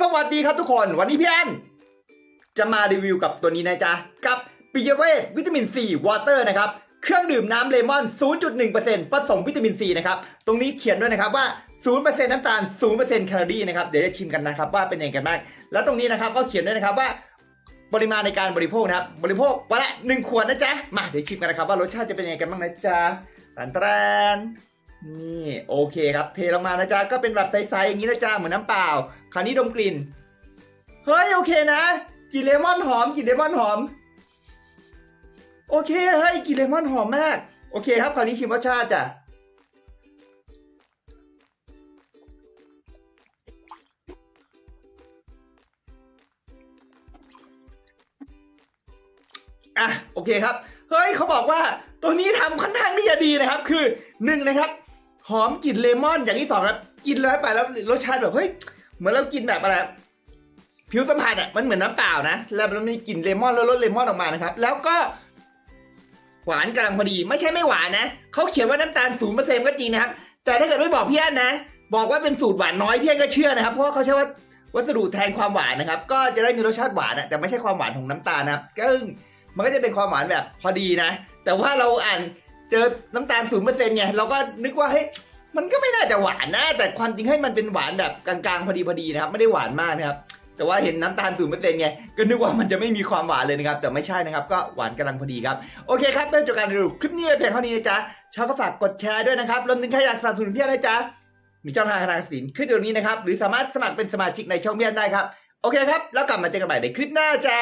สวัสดีครับทุกคนวันนี้พี่แอนจะมารีวิวกับตัวนี้นะจ๊ะ กับปิยเวทวิตามินซีวอเตอร์นะครับ เครื่องดื่มน้ำเลมอน 0.1%ผสมวิตามินซีนะครับ ตรงนี้เขียนด้วยนะครับว่า 0%น้ำตาล 0%แคลอรี่นะครับ เดี๋ยวจะชิมกันนะครับว่าเป็นยังไงกันบ้าง แล้วตรงนี้นะครับก็เขียนด้วยนะครับว่าปริมาณในการบริโภคนะครับ บริโภควันละหนึ่งขวดนะจ๊ะ มาเดี๋ยวชิมกันนะครับว่ารสชาติจะเป็นยังไงกันบ้างนะจ๊ะตันตรน นี่โอเคครับ เทลงมานะจ๊ะก็เป็นแบบใสๆอย่างนี้นะจ๊ะเหมือนน้ำเปล่า คราวนี้ดมกลิ่น เฮ้ยโอเคนะกลิ่นเลมอนหอมกลิ่นเลมอนหอม โอเคเฮ้ยกลิ่นเลมอนหอมมาก โอเคครับคราวนี้ชิมรสชาติจ้ะอะโอเคครับ เฮ้ยเขาบอกว่าตัวนี้ทำค่อนข้างที่จะดีนะครับ คือหนึ่งนะครับ หอมกลิ่นเลมอนอย่างที่สองครับกินแล้วไปแล้วรสชาติแบบเฮ้ยเหมือนเรากินแบบอะไรผิวสัมผัสอะมันเหมือนน้ำเปล่านะแล้วมันมีกลิ่นเลมอนแล้วรสเลมอนออกมานะครับ แล้วก็ หวานกำลังพอดีไม่ใช่ไม่หวานนะเขาเขียนว่าน้ำตาลศูนย์เปอร์เซ็นต์ก็จริงนะครับ แต่ถ้าเกิดไม่บอกพี่อันนะ บอกว่าเป็นสูตรหวานน้อยพี่อันก็เชื่อนะครับ เพราะว่าเขาใช้ว่าวัสดุแทนความหวานนะครับ ก็จะได้มีรสชาติหวานอะแต่ไม่ใช่ความหวานของน้ำตาลนะครับก็มันก็จะเป็นความหวานแบบพอดีนะ แต่ว่าเราอ่าน เจอน้ำตาลศูนย์เปอร์เซ็นต์ไงเราก็นึกว่าเฮ้ยมันก็ไม่น่าจะหวานนะ แต่ความจริงให้มันเป็นหวานแบบกลางๆพอดีพอดีนะครับ ไม่ได้หวานมากนะครับ แต่ว่าเห็นน้ำตาลศูนย์เปอร์เซ็นต์ไงก็นึกว่ามันจะไม่มีความหวานเลยนะครับ แต่ไม่ใช่นะครับ ก็หวานกำลังพอดีครับ โอเคครับเริ่มจากการรีวิวคลิปนี้ไปเพียงเท่านี้นะจ๊ะชอบก็ฝากกดแชร์ด้วยนะครับรวมถึงใครอยากสนับสนุนพี่อันะจ๊ะมีช่องทางทางสินขึ้นอยู่ตรงนี้นะครับ หรือสามารถสมัครเป็นสมาชิกในช่องเพี่อันได้ครับ โอเคครับ แล้วกลับมาเจอกันใหม่ในคลิปหน้าจ้า